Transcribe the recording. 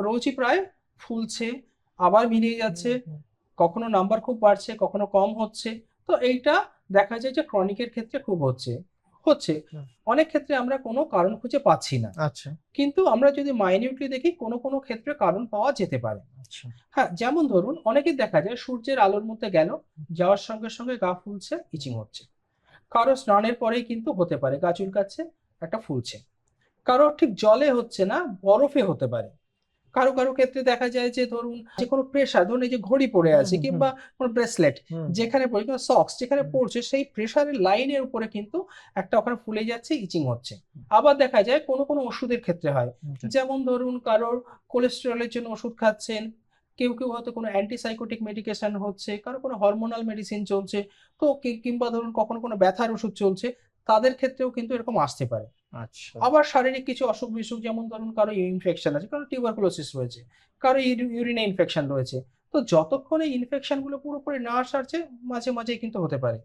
রোজই প্রায় ফুলছে আবার মিলিয়ে যাচ্ছে কখনো নাম্বার খুব বাড়ছে কখনো কম হচ্ছে। তো এইটা দেখা যায় যে ক্রনিকের ক্ষেত্রে খুব হচ্ছে। হচ্ছে। অনেক ক্ষেত্রে আমরা কোনো কারণ খুঁজে পাচ্ছি না। আচ্ছা। কিন্তু আমরা যদি মাইনিউটলি দেখি কোনো কোনো ক্ষেত্রে কারণ পাওয়া যেতে পারে। আচ্ছা। হ্যাঁ যেমন ধরুন অনেকেই দেখা যায় সূর্যের আলোর মধ্যে গেল যাওয়ার সঙ্গে সঙ্গে গা ফুলছে ইচিং হচ্ছে। কারও স্নানের পরেই কিন্তু হতে পারে গা চুলকাচ্ছে একটা ফুলছে। কারও ঠিক জলে হচ্ছে না বরফে হতে পারে। কারও কারও ক্ষেত্রে দেখা যায় যে ধরুন যে কোনো প্রেশার ধরুন এই যে ঘড়ি পড়ে আছে কিংবা কোনো ব্রেসলেট যেখানে পড়ে কিংবা সক্স যেখানে। পড়ছে সেই প্রেশারের লাইনের উপরে কিন্তু একটা ওখানে ফুলে যাচ্ছে ইচিং হচ্ছে। আবার দেখা যায় কোনো কোনো ওষুধের ক্ষেত্রে হয়। আচ্ছা, যেমন ধরুন কারোর কোলেস্টেরলের জন্য ওষুধ খাচ্ছেন কেউ কেউ হয়তো কোনো অ্যান্টিসাইকোটিক মেডিকেশন হচ্ছে কারও কোনো হরমোনাল মেডিসিন চলছে তো কিংবা ধরুন কখনো কোনো ব্যথার ওষুধ চলছে তাদের ক্ষেত্রেও কিন্তু এরকম আসতে পারে। আচ্ছা। আবার শারীরিক কিছু অসুখ বিসুখ যেমন ধরুন কারও ইনফেকশন আছে কারও টিউবারকুলোসিস রয়েছে কারও ইউরিনে ইনফেকশন রয়েছে তো যতক্ষণে ইনফেকশনগুলো পুরোপুরি না সারছে মাঝে মাঝে কিন্তু হতে পারে।